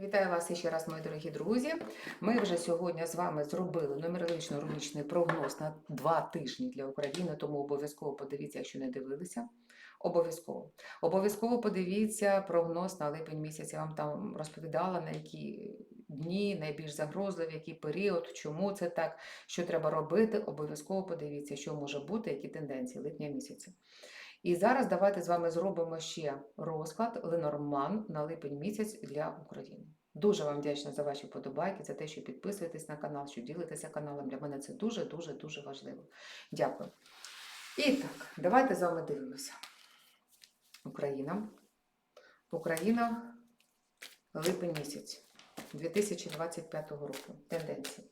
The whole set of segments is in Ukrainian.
Вітаю вас ще раз, мої дорогі друзі. Ми вже сьогодні з вами зробили нумерологічно-рунічний прогноз на два тижні для України, тому обов'язково подивіться, якщо не дивилися. Обов'язково. Обов'язково подивіться прогноз на липень місяць. Я вам там розповідала, на які дні найбільш загрозливі, який період, чому це так, що треба робити. Обов'язково подивіться, що може бути, які тенденції липня місяця. І зараз давайте з вами зробимо ще розклад Ленорман на липень місяць для України. Дуже вам вдячна за ваші подобайки, за те, що підписуєтесь на канал, що ділитеся каналом. Для мене це дуже, дуже, дуже важливо. Дякую. І так, давайте з вами дивимося. Україна. Україна, липень місяць 2025 року. Тенденції.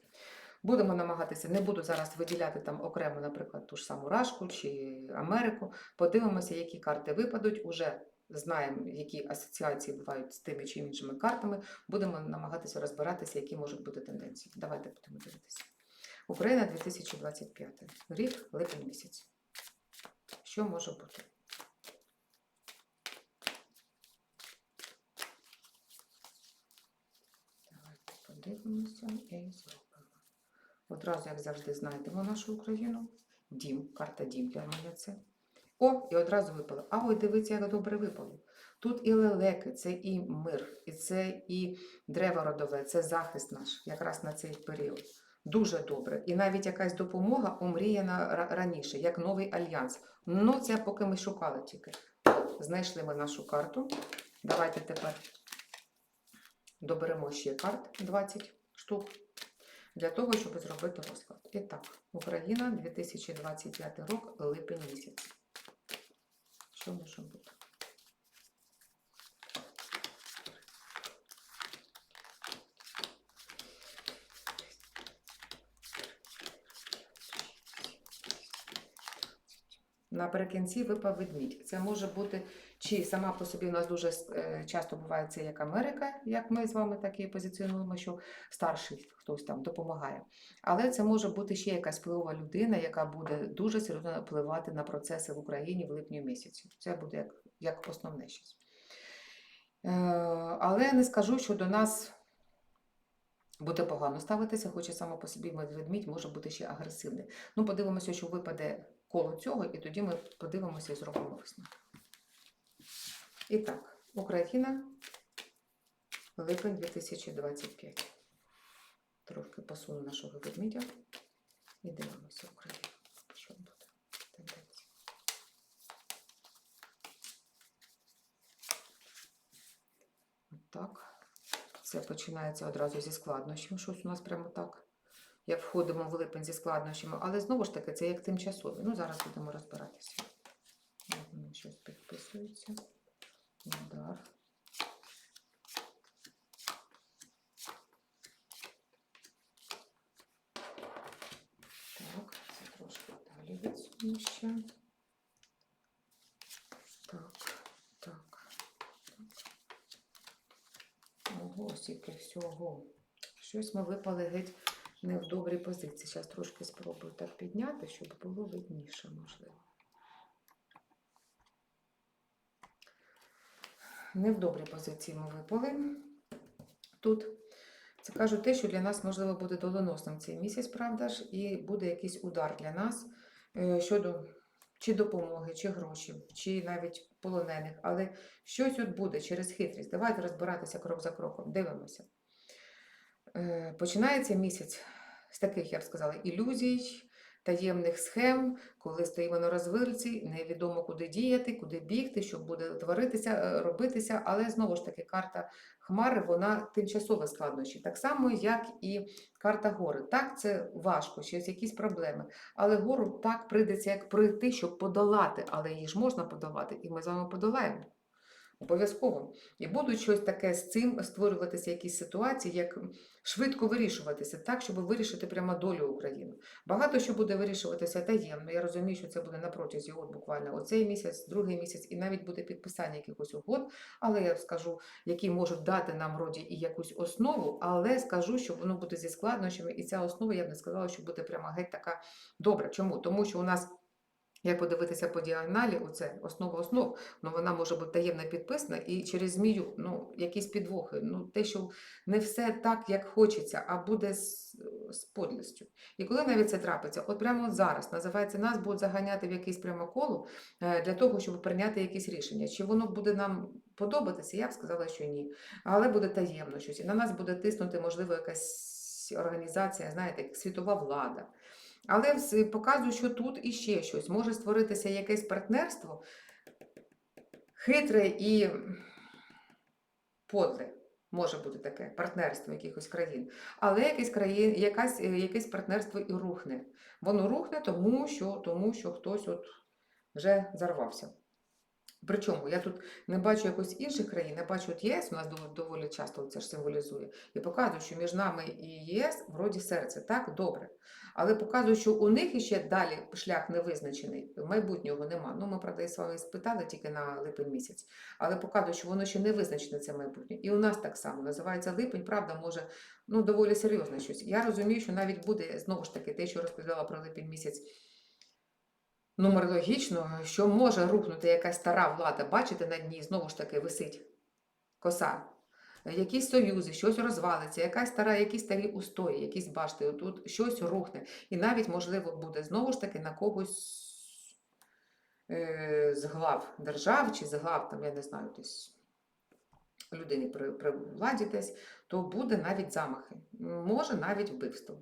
Будемо намагатися, не буду зараз виділяти там окремо, наприклад, ту ж саму Рашку чи Америку. Подивимося, які карти випадуть. Уже знаємо, які асоціації бувають з тими чи іншими картами. Будемо намагатися розбиратися, які можуть бути тенденції. Давайте будемо дивитися. Україна 2025 рік, липень місяць. Що може бути? Давайте подивимося і зробимо. Одразу, як завжди, знайдемо нашу Україну. Дім, карта дім для мене це. О, і одразу випало. А ой, дивіться, як добре випало. Тут і лелеки, це і мир, і це і древо родове, це захист наш, якраз на цей період. Дуже добре. І навіть якась допомога омріяна раніше, як новий альянс. Ну, це поки ми шукали тільки. Знайшли ми нашу карту. Давайте тепер доберемо ще карт 20 штук для того, щоб зробити розклад. І так, Україна 2025 рік, липень місяць. Що може бути? Наприкінці випав ведмідь. Це може бути чи сама по собі у нас дуже е, часто буває це як Америка, як ми з вами так і позиціонуємо, що старший хтось там допомагає. Але це може бути ще якась впливова людина, яка буде дуже серйозно впливати на процеси в Україні в липні місяці. Це буде як, як основне щось. Е, але не скажу, що до нас буде погано ставитися, хоча саме по собі ведмідь може бути ще агресивний. Ну, подивимося, що випаде коло цього, і тоді ми подивимося і зробимо висновок. І так, Україна, липень 2025. Трошки посуну нашого ведмідя і дивимося Україну. Що буде тенденція. Так. Це починається одразу зі складнощів. Щось у нас прямо так. Як входимо в липень зі складнощами, але знову ж таки це як тимчасові. Ну, зараз будемо розбиратися. Щось підписується. Удар. Так, це трошки далі відсуну ще. Так, так, так. Ого, скільки всього. Щось ми випали геть не в добрій позиції. Зараз трошки спробую так підняти, щоб було видніше, можливо. Не в добрій позиції ми випали. Тут це кажуть те, що для нас, можливо, буде доленосним цей місяць, правда ж, і буде якийсь удар для нас е, щодо чи допомоги, чи грошей, чи навіть полонених. Але щось от буде через хитрість. Давайте розбиратися крок за кроком. Дивимося. Е, Починається місяць з таких, я б сказала, ілюзій, таємних схем, коли стоїмо на розвилці, невідомо куди діяти, куди бігти, що буде творитися, е, робитися. Але знову ж таки, карта Хмари, вона тимчасове складнощі, так само, як і карта гори. Так, це важко, щось якісь проблеми. Але гору так прийдеться, як пройти, щоб подолати, але її ж можна подолати, і ми з вами подолаємо. Обов'язково. І будуть щось таке з цим створюватися якісь ситуації, як швидко вирішуватися, так, щоб вирішити прямо долю України. Багато що буде вирішуватися таємно. Я розумію, що це буде на протязі от буквально оцей місяць, другий місяць, і навіть буде підписання якихось угод, але я скажу, які можуть дати нам вроді і якусь основу, але скажу, що воно буде зі складнощами, і ця основа, я б не сказала, що буде прямо геть така добра. Чому? Тому що у нас Як подивитися по діагоналі, оце основа основ, ну вона може бути таємно підписана і через змію, ну, якісь підвохи, ну, те, що не все так, як хочеться, а буде з, з подлістю. І коли навіть це трапиться, от прямо от зараз, називається, нас будуть заганяти в якесь прямо коло е, для того, щоб прийняти якісь рішення. Чи воно буде нам подобатися, я б сказала, що ні. Але буде таємно щось. І на нас буде тиснути, можливо, якась організація, знаєте, світова влада. Але показую, що тут іще щось. Може створитися якесь партнерство хитре і подле. Може бути таке партнерство якихось країн. Але якесь, країн, якась, е, якесь партнерство і рухне. Воно рухне, тому що, тому що хтось от вже зарвався. Причому я тут не бачу якось інших країн, я бачу от ЄС, у нас доволі, часто це ж символізує, і показує, що між нами і ЄС вроді серце, так, добре. Але показує, що у них іще далі шлях не визначений, майбутнього нема. Ну, ми, правда, і з вами спитали тільки на липень місяць, але показує, що воно ще не визначене, це майбутнє. І у нас так само називається липень, правда, може ну, доволі серйозне щось. Я розумію, що навіть буде знову ж таки те, що розповідала про липень місяць. Нумерологічно, що може рухнути якась стара влада, бачите, на дні знову ж таки висить коса. Якісь союзи, щось розвалиться, якась стара, якісь старі устої, якісь башти, тут щось рухне. І навіть, можливо, буде знову ж таки на когось е, з глав держав чи з глав, там, я не знаю, десь людини при, при владі десь, то буде навіть замахи, може навіть вбивство.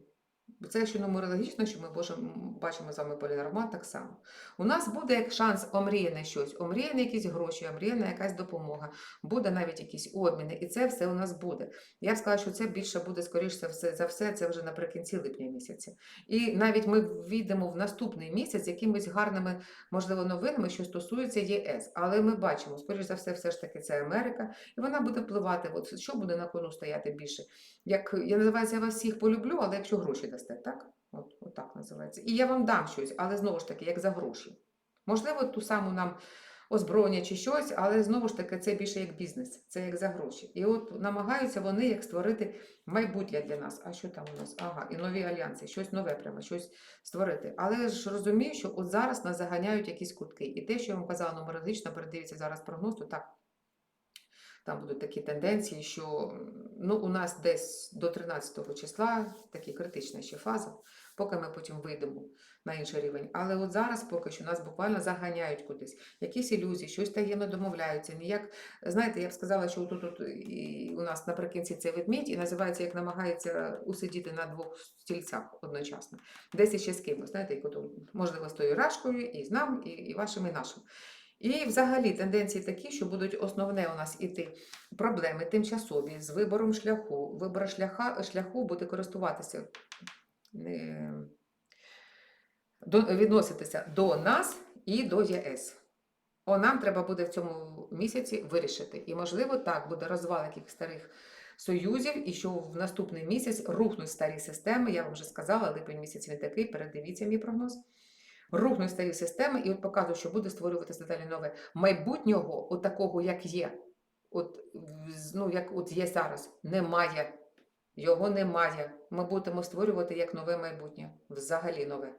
Це що нумерологічно, що ми можемо, бачимо з вами полінормат так само. У нас буде як шанс омріяне щось, омріяне якісь гроші, омріяна якась допомога, буде навіть якісь обміни, і це все у нас буде. Я б сказала, що це більше буде, скоріш за все, це вже наприкінці липня місяця. І навіть ми війдемо в наступний місяць якимись гарними, можливо, новинами, що стосуються ЄС. Але ми бачимо, скоріш за все, все ж таки, це Америка, і вона буде впливати. От що буде на кону стояти більше? Як я називається, я вас всіх полюблю, але якщо гроші дасте, так? От, от так називається. І я вам дам щось, але знову ж таки, як за гроші. Можливо, ту саму нам озброєння чи щось, але знову ж таки, це більше як бізнес, це як за гроші. І от намагаються вони як створити майбутнє для нас. А що там у нас? Ага, і нові альянси, щось нове прямо, щось створити. Але ж розумію, що от зараз нас заганяють якісь кутки. І те, що я вам казала нумерологічно, передивіться зараз прогноз, то так. Там будуть такі тенденції, що ну, у нас десь до 13 числа такі критична ще фаза, поки ми потім вийдемо на інший рівень. Але от зараз поки що нас буквально заганяють кудись. Якісь ілюзії, щось таємно домовляються. Ніяк, знаєте, я б сказала, що тут, і у нас наприкінці це ведмідь і називається, як намагається усидіти на двох стільцях одночасно. Десь іще з кимось, знаєте, можливо, з тою рашкою, і з нам, і, і вашим, і нашим. І взагалі тенденції такі, що будуть основне у нас іти проблеми тимчасові з вибором шляху. Вибор шляха, шляху буде користуватися, е, відноситися до нас і до ЄС. О, нам треба буде в цьому місяці вирішити. І, можливо, так буде розвал яких старих союзів, і що в наступний місяць рухнуть старі системи. Я вам вже сказала, липень місяць він такий, передивіться мій прогноз. Рухнуть старі системи, і от показую, що буде створюватися далі нове майбутнього, от такого, як є. От, ну, як от є зараз, немає. Його немає. Ми будемо створювати як нове майбутнє. Взагалі нове.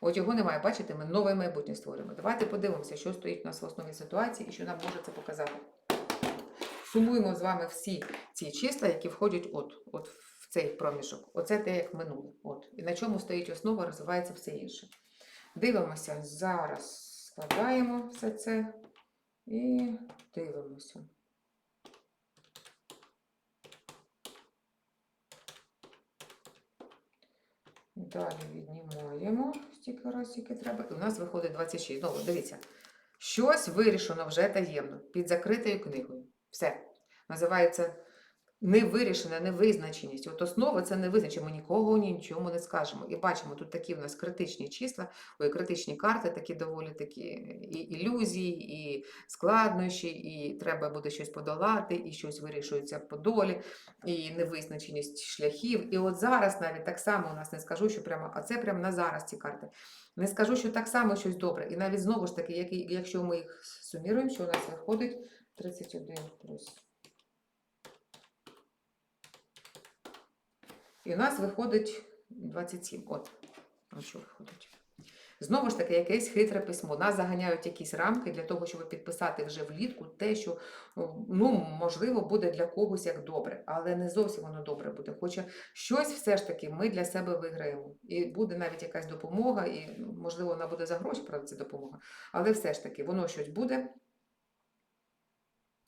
От його немає, бачите, ми нове майбутнє створюємо. Давайте подивимося, що стоїть у нас в основі ситуації і що нам може це показати. Сумуємо з вами всі ці числа, які входять от, от в цей проміжок. Оце те, як минуле. От. І на чому стоїть основа, розвивається все інше. Дивимося, зараз складаємо все це і дивимося. Далі віднімаємо стільки раз, скільки треба. І у нас виходить 26. Знову, дивіться. Щось вирішено вже таємно, під закритою книгою. Все. Називається невирішена невизначеність. От основа це невизначення. Ми нікого ні нічому не скажемо. І бачимо, тут такі в нас критичні числа, ой, критичні карти, такі доволі такі і ілюзії, і складнощі, і треба буде щось подолати, і щось вирішується по долі, і невизначеність шляхів. І от зараз навіть так само у нас не скажу, що прямо, а це прямо на зараз ці карти. Не скажу, що так само щось добре. І навіть знову ж таки, як- якщо ми їх суміруємо, що у нас виходить 31 плюс. І у нас виходить 27. От, от що виходить. Знову ж таки, якесь хитре письмо. Нас заганяють якісь рамки для того, щоб підписати вже влітку те, що ну, можливо буде для когось як добре, але не зовсім воно добре буде. Хоча щось все ж таки ми для себе виграємо. І буде навіть якась допомога, і ну, можливо вона буде за гроші, правда, ця допомога. Але все ж таки воно щось буде.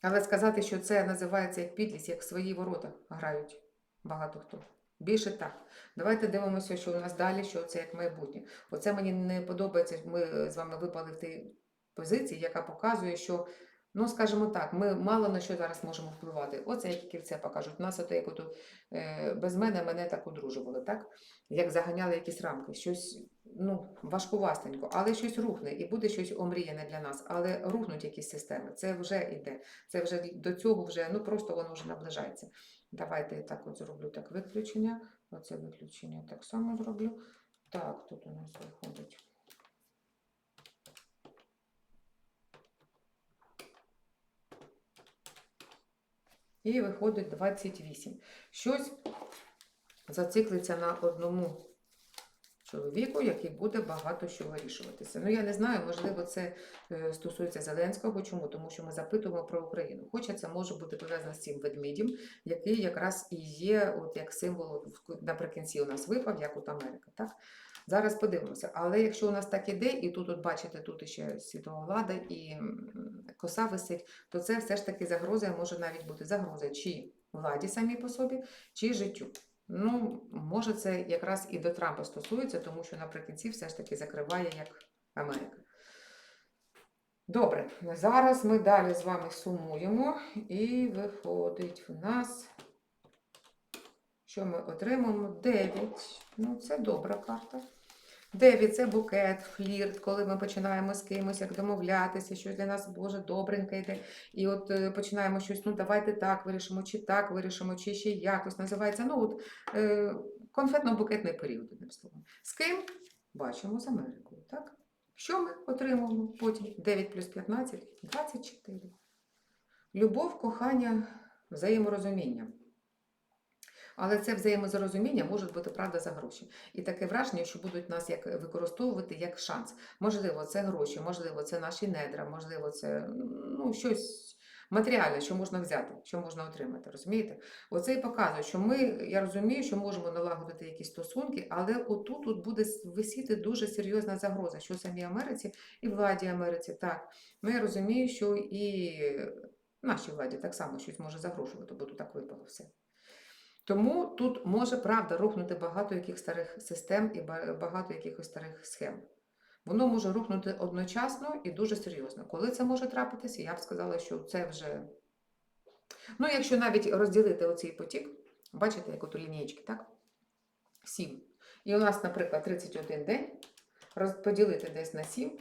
Але сказати, що це називається як підлість, як свої ворота грають багато хто. Більше так. Давайте дивимося, що у нас далі, що це як майбутнє. Оце мені не подобається. Ми з вами випали в тій позиції, яка показує, що, ну скажімо так, ми мало на що зараз можемо впливати. Оце як кільце покажуть. Нас ото як ото, е, без мене мене так одружували, так? Як заганяли якісь рамки, щось ну, важкувастенько, але щось рухне, і буде щось омріяне для нас, але рухнуть якісь системи. Це вже йде. Це вже до цього вже, ну просто воно вже наближається. Давайте я так от зроблю так виключення. Оце виключення так само зроблю. Так, тут у нас виходить. І виходить 28. Щось зациклиться на одному чоловіку, який буде багато що вирішуватися. Ну, я не знаю, можливо, це е, стосується Зеленського. Чому? Тому що ми запитуємо про Україну. Хоча це може бути пов'язано з цим ведмідем, який якраз і є, от як символ наприкінці у нас випав, як от Америка. Так? Зараз подивимося. Але якщо у нас так іде, і тут, от бачите, тут ще світова влада і коса висить, то це все ж таки загроза, може навіть бути загроза чи владі самій по собі, чи життю. Ну, може, це якраз і до Трампа стосується, тому що наприкінці все ж таки закриває як Америка. Добре, зараз ми далі з вами сумуємо, і виходить в нас, що ми отримаємо 9. Ну, це добра карта. 9 це букет, флірт, коли ми починаємо з кимось як домовлятися, щось для нас Боже добреньке йде. І от е, починаємо щось, ну давайте так вирішимо, чи так вирішимо, чи ще якось називається. Ну, от е, конфетно-букетний період, одним словом. З ким? Бачимо з Америкою, так? Що ми отримуємо потім? 9 плюс 15 – 24. Любов, кохання, взаєморозуміння. Але це взаємозрозуміння може бути правда за гроші. І таке враження, що будуть нас як використовувати як шанс. Можливо, це гроші, можливо, це наші недра, можливо, це ну, щось матеріальне, що можна взяти, що можна отримати. Розумієте? Оце і показує, що ми, я розумію, що можемо налагодити якісь стосунки, але отут тут буде висіти дуже серйозна загроза, що самій Америці і владі Америці. Так, ну я розумію, що і нашій владі так само щось може загрожувати, бо тут так випало все. Тому тут може правда рухнути багато яких старих систем і багато якихось старих схем. Воно може рухнути одночасно і дуже серйозно. Коли це може трапитися, я б сказала, що це вже. Ну, якщо навіть розділити оцей потік, бачите, як от у лінієчки, так? Сім. І у нас, наприклад, 31 день розподілити десь на 7,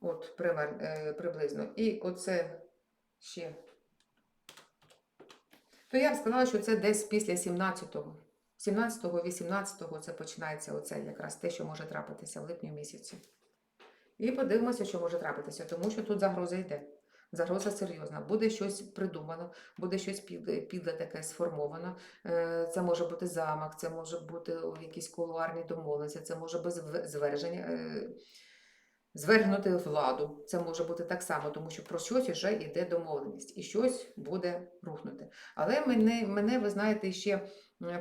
от е, приблизно, і оце ще то я б сказала, що це десь після 17-го. 17-го, 18-го це починається оце якраз те, що може трапитися в липні місяці. І подивимося, що може трапитися, тому що тут загроза йде. Загроза серйозна. Буде щось придумано, буде щось підле, таке сформовано. Е, Це може бути замах, це може бути якісь кулуарні домовленості, це може бути зве- зверження. Звергнути владу, це може бути так само, тому що про щось вже йде домовленість, і щось буде рухнути. Але мене, мене ви знаєте, ще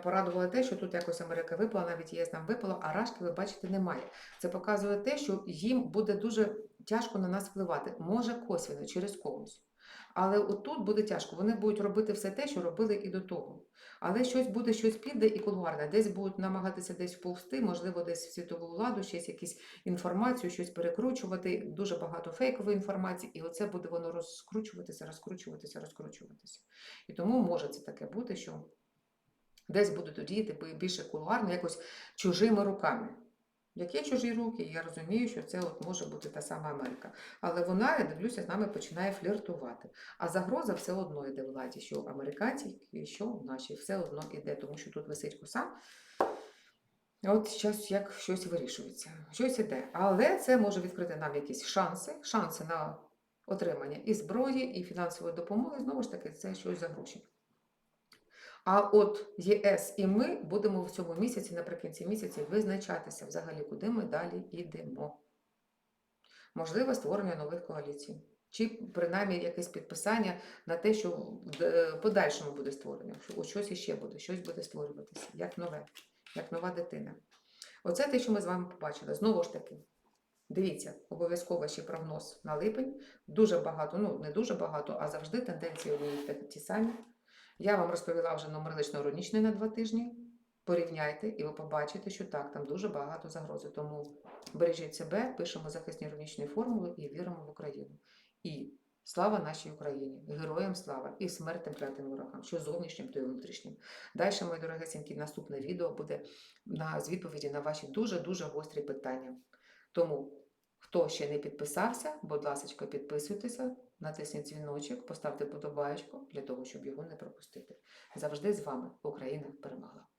порадувало те, що тут якось Америка випала, навіть ЄС нам випало, а рашки, ви бачите, немає. Це показує те, що їм буде дуже тяжко на нас впливати. Може косвіно, через когось. Але отут буде тяжко. Вони будуть робити все те, що робили і до того. Але щось буде, щось піде і кулуарне. Десь будуть намагатися десь вповзти, можливо, десь в світову владу, щось якісь інформацію, щось перекручувати, дуже багато фейкової інформації, і оце буде воно розкручуватися, розкручуватися, розкручуватися. І тому може це таке бути, що десь будуть діяти більше кулуарно, якось чужими руками. Які чужі руки, я розумію, що це от може бути та сама Америка. Але вона, я дивлюся, з нами починає фліртувати. А загроза все одно йде владі, що американці, що наші, все одно йде, тому що тут висить коса. От зараз як щось вирішується, щось іде. Але це може відкрити нам якісь шанси, шанси на отримання і зброї, і фінансової допомоги. Знову ж таки, це щось за гроші. А от ЄС і ми будемо в цьому місяці, наприкінці місяця, визначатися взагалі, куди ми далі йдемо. Можливо, створення нових коаліцій. Чи принаймні якесь підписання на те, що в подальшому буде створення, що щось іще буде, щось буде створюватися, як нове, як нова дитина. Оце те, що ми з вами побачили. Знову ж таки, дивіться, обов'язково ще прогноз на липень. Дуже багато, ну не дуже багато, а завжди тенденції й та- ті самі. Я вам розповіла вже нумерологічно-іронічний на два тижні. Порівняйте, і ви побачите, що так, там дуже багато загрози. Тому бережіть себе, пишемо захисні іронічні формули і віримо в Україну. І слава нашій Україні, героям слава і смерть тим клятим ворогам, що зовнішнім, то й внутрішнім. Далі, мої дорогесенькі, наступне відео буде на з відповіді на ваші дуже-дуже гострі питання. Тому, хто ще не підписався, будь ласка, підписуйтеся, натисніть дзвіночок, поставте подобаєчку для того, щоб його не пропустити. Завжди з вами Україна перемагала.